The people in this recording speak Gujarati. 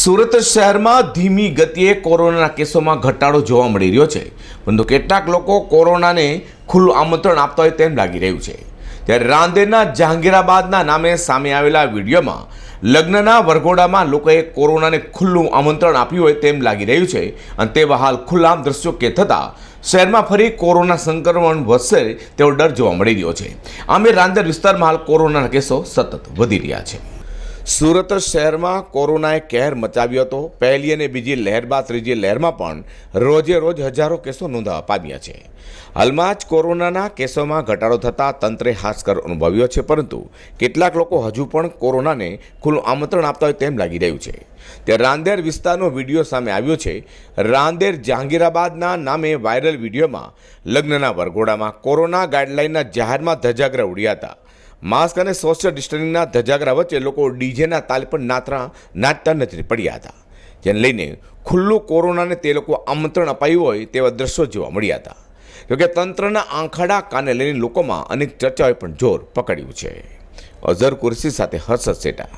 સુરત શહેરમાં ધીમી ગતિએ કોરોનાના કેસોમાં ઘટાડો જોવા મળી રહ્યો છે. પરંતુ કેટલાક લોકો કોરોનાને ખુલ્લું આમંત્રણ આપતા હોય તેમ લાગી રહ્યું છે. ત્યારે રાંદેરના જહાંગીરાબાદના નામે સામે આવેલા વિડીયોમાં લગ્નના વરઘોડામાં લોકોએ કોરોનાને ખુલ્લું આમંત્રણ આપ્યું હોય તેમ લાગી રહ્યું છે અને તેવા હાલ ખુલ્લામ દ્રશ્યો કે થતાં શહેરમાં ફરી કોરોના સંક્રમણ વધશે તેવો ડર જોવા મળી રહ્યો છે. આમે રાંદેર વિસ્તારમાં હાલ કોરોનાના કેસો સતત વધી રહ્યા છે. સુરત શહેરમાં કોરોનાએ કહેર મચાવ્યો હતો. પહેલી અને બીજી લહેર બાદ ત્રીજી લહેરમાં પણ રોજે રોજ હજારો કેસો નોંધાવા પામ્યા છે. હાલમાં જ કોરોનાના કેસોમાં ઘટાડો થતાં તંત્રે હાશકર અનુભવ્યો છે, પરંતુ કેટલાક લોકો હજુ પણ કોરોનાને ખુલ્લું આમંત્રણ આપતા હોય તેમ લાગી રહ્યું છે. તે રાંદેર વિસ્તારનો વીડિયો સામે આવ્યો છે. રાંદેર જહાંગીરાબાદના નામે વાયરલ વિડીયોમાં લગ્નના વરઘોડામાં કોરોના ગાઈડલાઇનના જાહેરમાં ધજાગરા ઉડ્યા હતા. માસ્ક અને સોશિયલ ડિસ્ટન્સિંગના ધજાગરા વચ્ચે લોકો ડીજેના તાલ પર નાતરા નાચતા નજરે પડ્યા હતા. જેને લઈને ખુલ્લું કોરોનાને તે લોકો આમંત્રણ અપાયું હોય તેવા દ્રશ્યો જોવા મળ્યા હતા. જોકે તંત્રના આંખાડા કાને લઈને લોકોમાં અનેક ચર્ચાઓએ પણ જોર પકડ્યું છે. અઝર કુરશી સાથે હર્ષદ સેટા.